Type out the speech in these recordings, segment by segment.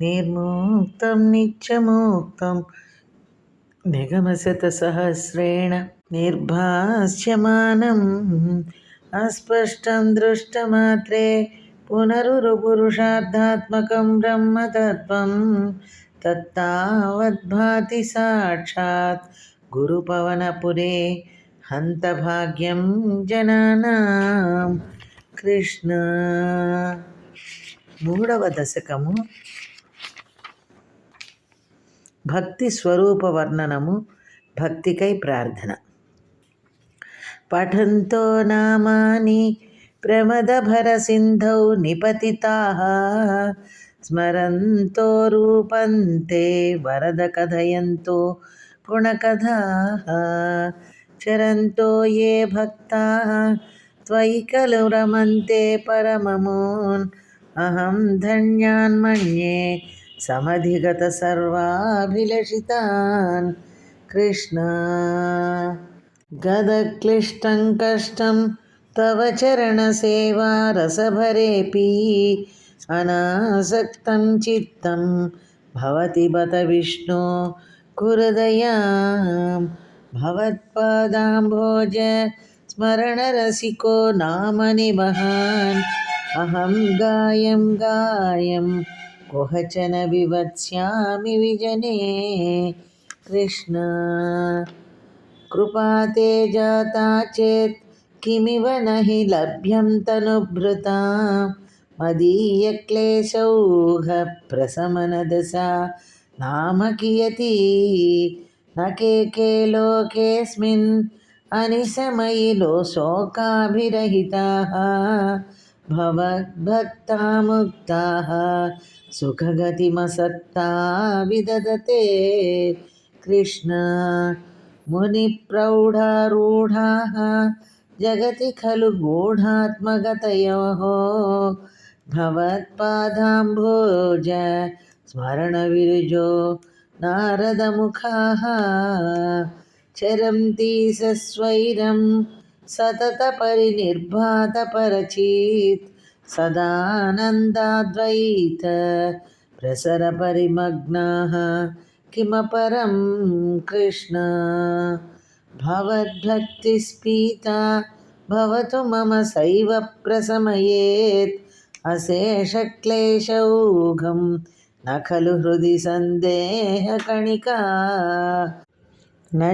నిర్ముక్తం నిత్యముక్తం. నిగమశతసహస్రేణ నిర్భాస్యమానం. అస్పష్టం దృష్టమాత్రే పునరురుపురుషార్థాత్మకం బ్రహ్మతత్వం. తత్తావద్భాతి సాక్షాత్ గురుపవనపురే హంతభాగ్యం జనానాం. కృష్ణ మూడవ దశకము. భక్తి స్వరూప వర్ణనము భక్తికై ప్రార్థన. పఠంతో నామాని ప్రమదభరసింధౌ నిపతితా స్మరంతో రూపంతే వరద కథయంతో గుణకథా చరంతో ఏ భక్తా త్వయి ఖలు రమంతే పరమమోన్ అహం ధన్యాన్మన్యే సమధిగత సర్వాభిలషితాన్. కృష్ణ. గదక్లిష్టం కష్టం తవ చరణసేవా రసభరేపి. అనాసక్తం చిత్తం భవతి బత విష్ణు కురుదయాం. భవత్పాదాంభోజ స్మరణరసికో నామని మహాన్ అహం గాయం గాయం कुहचन विवत्स्यामि विजने। कृष्ण, कृपा ते जाता चेत् किमिव न हि लभ्यं तनुभृता। मदीयक्लेशौघप्रशमनदशा नाम कियती? न के के लोकेऽस्मिन्? अनिशमयिलो शोकाभिरहिताः भवद्भक्ता मुक्ताः సుఖగతిమసత్తా విదదతే కృష్ణ మునిప్రౌఢారూఢా జగతి ఖలు గూఢాత్మగతయో భవత్పాదాంభోజ స్మరణవిరుజో నారదముఖా చరంతి సస్వైరం సతత పరినిర్భాత పరచీత్ सदानन्दाद्वैत प्रसरपरिमग्नाः किमपरं कृष्ण भवद्भक्तिस्पीता भवतु मम सैव प्रशमयेत् अशेषक्लेशौघं न खलु हृदि सन्देहकणिका न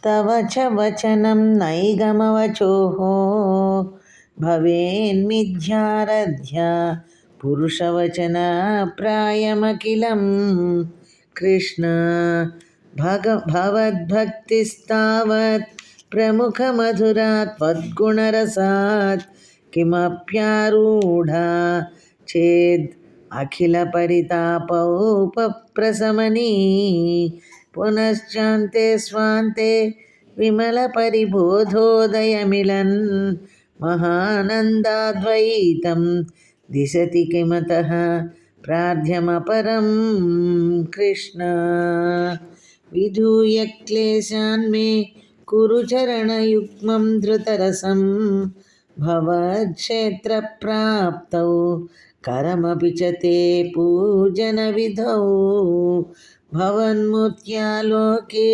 चेद्यासस्योक्तिः तव च वचनं नैगमवचोः भवेन्मिथ्यारध्या पुरुषवचनप्रायमखिलं कृष्ण भग भवद्भक्तिस्तावत् प्रमुखमधुरा त्वद्गुणरसात् किमप्यारूढा चेद् अखिलपरितापौपप्रशमनी पुनश्चान्ते स्वान्ते विमलपरिबोधोदयमिलन् महानन्दाद्वैतं दिशति किमतः प्रार्थ्यमपरं कृष्ण। विधूय क्लेशान् मे कुरु चरणयुग्मं धृतरसं भवक्षेत्रप्राप्तौ करमपि च ते पूजनविधौ। भवन्मूर्त्यालोके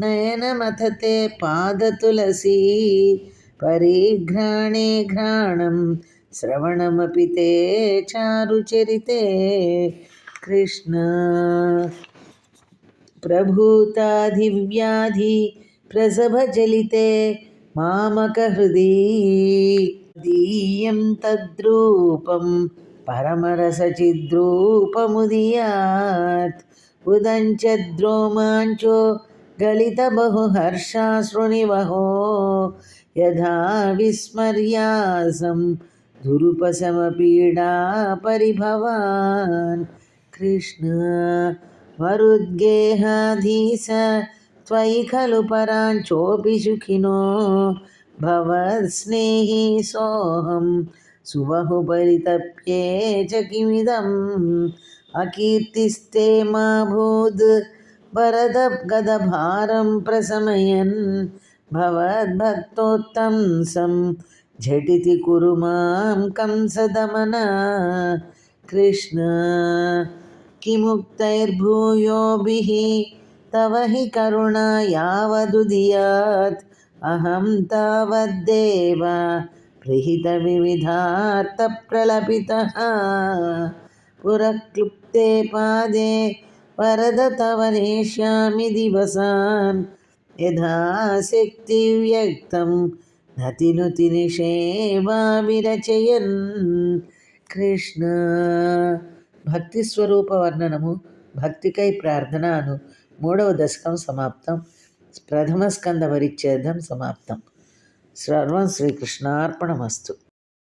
नयनमथते पादतुलसी परिघ्राणे घ्राणं श्रवणमपि ते चारुचरिते कृष्ण प्रभूताधिव्याधि प्रसभजलिते मामकहृदि दीयं तद्रूपं परमरसचिद्रूपमुदीयात् उदञ्चद्रोमाञ्चो गलितबहुहर्षाश्रुनिवहो यथा विस्मर्यासं दुरुपशमपीडा परिभवान् कृष्ण, मरुद्गेहाधीश, त्वयि खलु पराञ्चोऽपि सुखिनो। भवत्स्नेही सोऽहं सुबहु परितप्ये च किमिदम्? अकीर्तिस्ते मा भूद् भरदगदभारं प्रशमयन् भवद्भक्तोत्तंसं झटिति कुरु मां कंसदमन कृष्ण किमुक्तैर्भूयोभिः तव हि करुणा यावदुदीयात् अहं तावद्देव प्रहितविविधार्थप्रलपितः पुरक्लुप्ते पादे वरद तव नेष्यामि दिवसान् यथाशक्तिव्यक्तं నతినుతి నిషేవావిరచయన్ కృష్ణ భక్తి స్వరూప వర్ణనము భక్తికై ప్రార్థనను మూడవ దశకం సమాప్తం ప్రథమ స్కంద పరిచ్ఛేదం సమాప్తం సర్వం శ్రీకృష్ణార్పణమస్తు